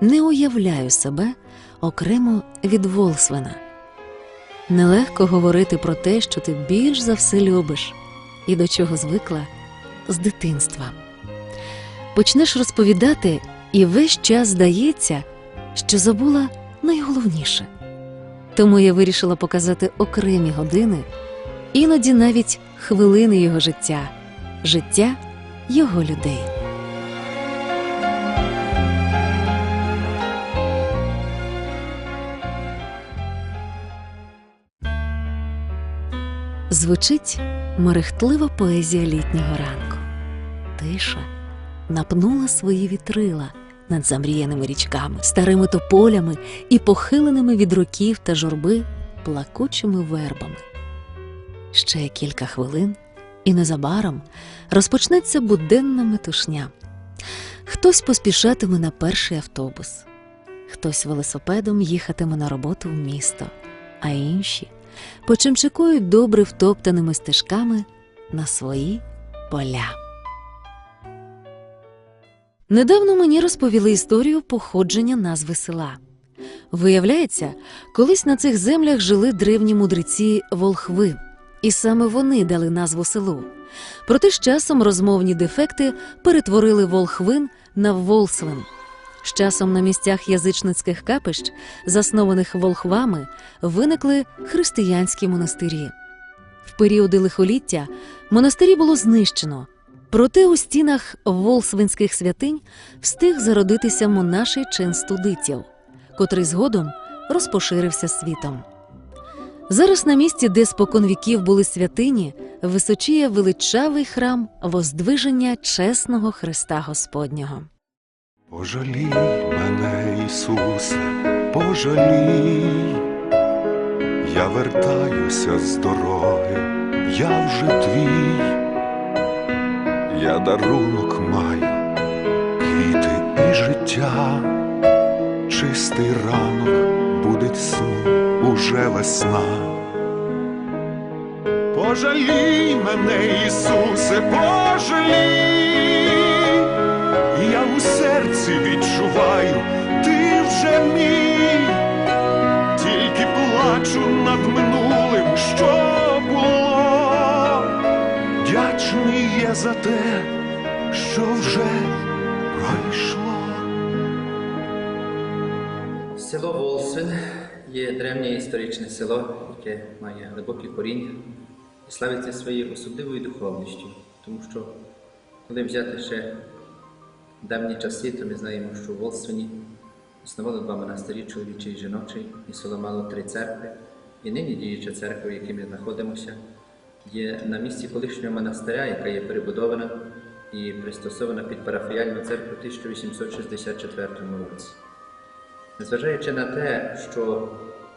не уявляю себе окремо від Волсвена. Нелегко говорити про те, що ти більш за все любиш і до чого звикла з дитинства. Почнеш розповідати, і весь час здається, що забула найголовніше. Тому я вирішила показати окремі години, іноді навіть хвилини його життя, життя його людей. Звучить мерехтлива поезія літнього ранку. Тиша напнула свої вітрила над замріяними річками, старими тополями і похиленими від років та журби плакучими вербами. Ще кілька хвилин, і незабаром розпочнеться буденна метушня. Хтось поспішатиме на перший автобус, хтось велосипедом їхатиме на роботу в місто, а інші почимчикують добре втоптаними стежками на свої поля. Недавно мені розповіли історію походження назви села. Виявляється, колись на цих землях жили древні мудреці волхви, і саме вони дали назву селу. Проте з часом розмовні дефекти перетворили волхвин на волсвин. З часом на місцях язичницьких капищ, заснованих волхвами, виникли християнські монастирі. В періоди лихоліття монастирі було знищено, проте у стінах волсвинських святинь встиг зародитися монаший чин студитів, котрий згодом розпоширився світом. Зараз на місці, де спокон віків були святині, височіє величавий храм воздвиження чесного Христа Господнього. Пожалій мене, Ісусе, пожалій, я вертаюся з дороги, я вже твій, я дарунок маю, квіти і життя, чистий ранок будить сну уже весна. Пожалій мене, Ісусе, пожалій. Серці відчуваю, ти вже мій, тільки плачу над минулим, що було. Дячний є за те, що вже пройшло. Село Волсин є древнє історичне село, яке має глибокі коріння і славиться своєю особливою духовністю, тому що коли взяти ще давні часи, то ми знаємо, що в Волсині існувало два монастирі, чоловічий і жіночий, і село мало три церкви. І нині діюча церква, в якій ми знаходимося, є на місці колишнього монастиря, яка є перебудована і пристосована під парафіяльну церкву в 1864 році. Незважаючи на те, що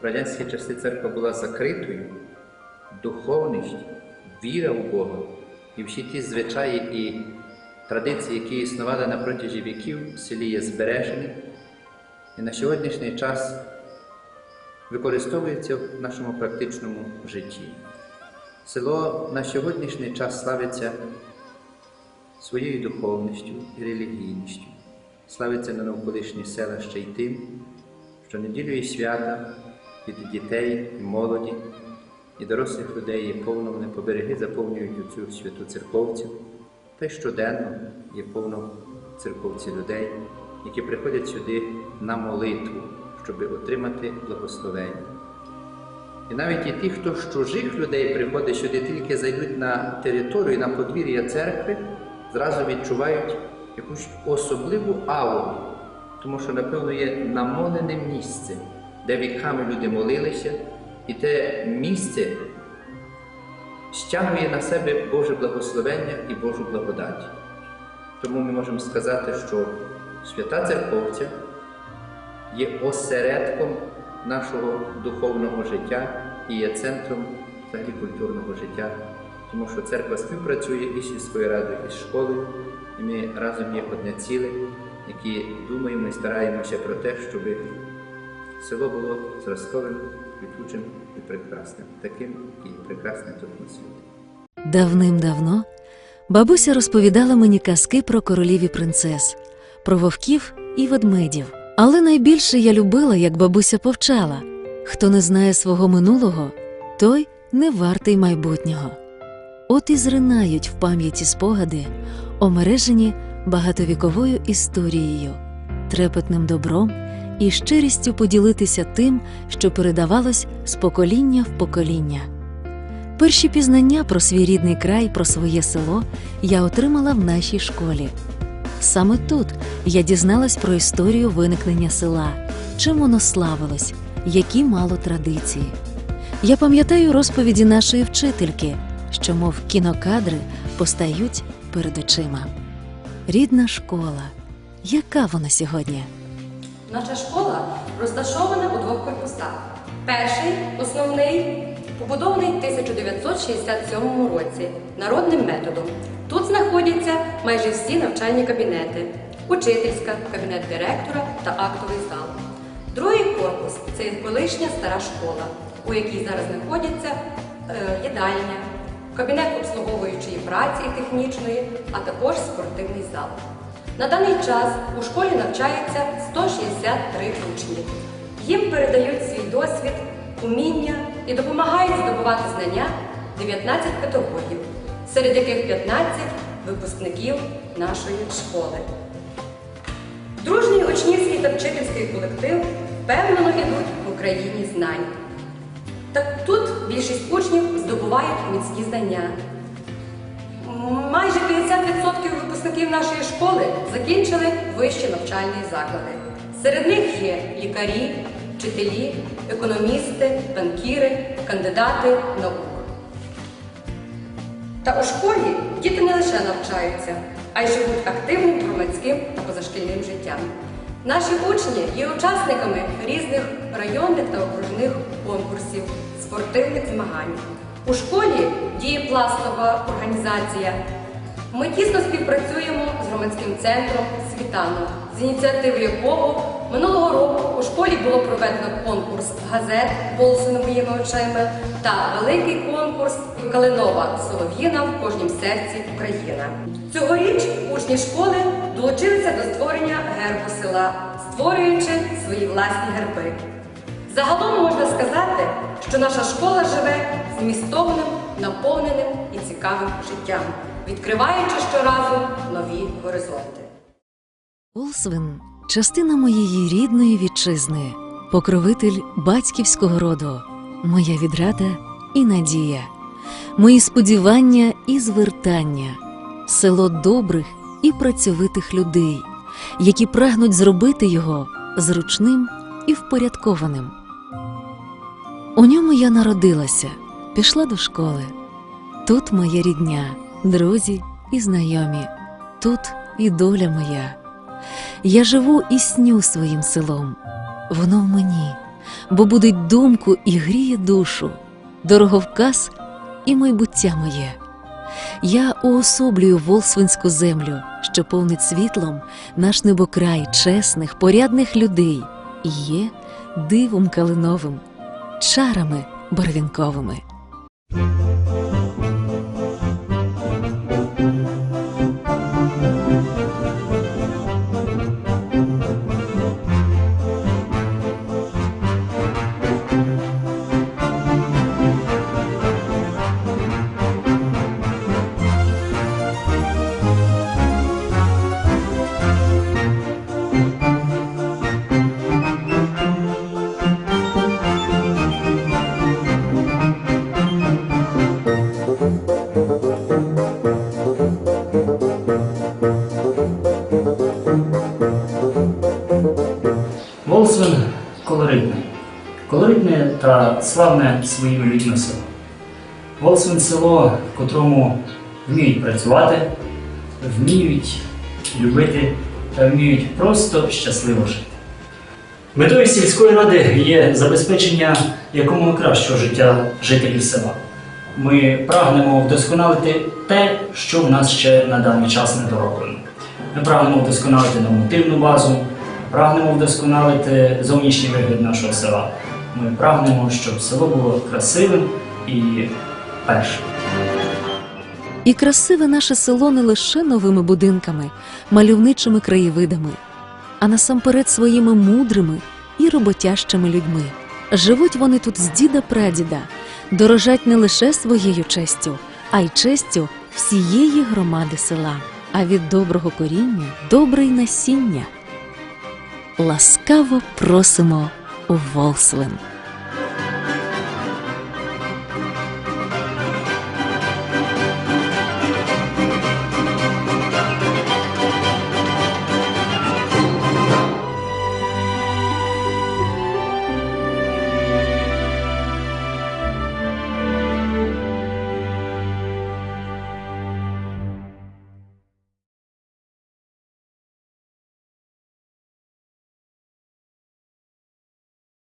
в радянські часи церква була закритою, духовність, віра в Бога і всі ті звичаї і традиції, які існували на протязі віків, в селі є збережені, і на сьогоднішній час використовується в нашому практичному житті. Село на сьогоднішній час славиться своєю духовністю і релігійністю, славиться на навколишні села ще й тим, що неділю і свята від дітей і молоді і дорослих людей є повно, вони по заповнюють цю святу церковцю, та й щоденно є повно церковці людей, які приходять сюди на молитву, щоб отримати благословення. І навіть і ті, хто з чужих людей приходить сюди, тільки зайдуть на територію, на подвір'я церкви, зразу відчувають якусь особливу ауру, тому що, напевно, є намолене місце, де віками люди молилися, і те місце стягує на себе Боже благословення і Божу благодать. Тому ми можемо сказати, що свята церковця є осередком нашого духовного життя і є центром взагалі культурного життя, тому що церква співпрацює і з сільською радою, і з школою, і ми разом є одне ціле, які думаємо і стараємося про те, щоб село було зразковим, квітучим і прекрасним, таким і прекрасним тут на світі. Давним-давно бабуся розповідала мені казки про королів і принцес, про вовків і ведмедів. Але найбільше я любила, як бабуся повчала хто не знає свого минулого, той не вартий майбутнього. От і зринають в пам'яті спогади, омережені багатовіковою історією, трепетним добром і щирістю поділитися тим, що передавалось з покоління в покоління. Перші пізнання про свій рідний край, про своє село я отримала в нашій школі. Саме тут я дізналась про історію виникнення села, чим воно славилось, які мало традиції. Я пам'ятаю розповіді нашої вчительки, що, мов кінокадри, постають перед очима. Рідна школа. Яка вона сьогодні? Наша школа розташована у двох корпусах. Перший, основний, побудований в 1967 році народним методом. Тут знаходяться майже всі навчальні кабінети, учительська, кабінет директора та актовий зал. Другий корпус це колишня стара школа, у якій зараз знаходяться е, їдальня, кабінет обслуговуючої праці технічної, а також спортивний зал. На даний час у школі навчається 163 учні. Їм передають свій досвід, уміння і допомагають здобувати знання 19 педагогів, серед яких 15 випускників нашої школи. Дружній учнівський та вчительський колектив впевнено йдуть в Україні знань. Так тут більшість учнів здобувають міцні знання. Майже 50% випускників нашої школи закінчили вищі навчальні заклади. Серед них є лікарі, вчителі, економісти, банкіри, кандидати наук. Та у школі діти не лише навчаються, а й живуть активним громадським та позашкільним життям. Наші учні є учасниками різних районних та окружних конкурсів, спортивних змагань. У школі діє пластова організація. Ми тісно співпрацюємо з громадським центром Світанок, з ініціативи якого минулого року у школі було проведено конкурс газет «Волсиновими очима та великий конкурс Калинова Солов'їна в кожнім серці Україна. Цьогоріч учні школи долучилися до створення гербу села, створюючи свої власні герби. Загалом можна сказати, що наша школа живе змістовним, наповненим і цікавим життям, відкриваючи щоразу нові горизонти. Олсвин частина моєї рідної вітчизни, покровитель батьківського роду, моя відрада і надія, мої сподівання і звертання, село добрих і працьовитих людей, які прагнуть зробити його зручним і впорядкованим. У ньому я народилася, пішла до школи. Тут моя рідня, друзі і знайомі, тут і доля моя. Я живу і сню своїм селом. Воно в мені, бо будить думку і гріє душу, дороговказ і майбуття моє. Я уособлюю волсвинську землю, що повнить світлом наш небокрай чесних, порядних людей і є дивом калиновим, чарами барвінковими. Колоритне та славне своїми людьми село. Волсвин село, в котрому вміють працювати, вміють любити та вміють просто щасливо жити. Метою сільської ради є забезпечення якомога кращого життя жителів села. Ми прагнемо вдосконалити те, що в нас ще на даний час не дороблено. Ми прагнемо вдосконалити нормативну базу, прагнемо вдосконалити зовнішній вигляд нашого села. Ми прагнемо, щоб село було красивим і першим. І красиве наше село не лише новими будинками, мальовничими краєвидами, а насамперед своїми мудрими і роботящими людьми. Живуть вони тут з діда прадіда, дорожать не лише своєю честю, а й честю всієї громади села. А від доброго коріння добре й насіння. Ласкаво просимо у Волсвин.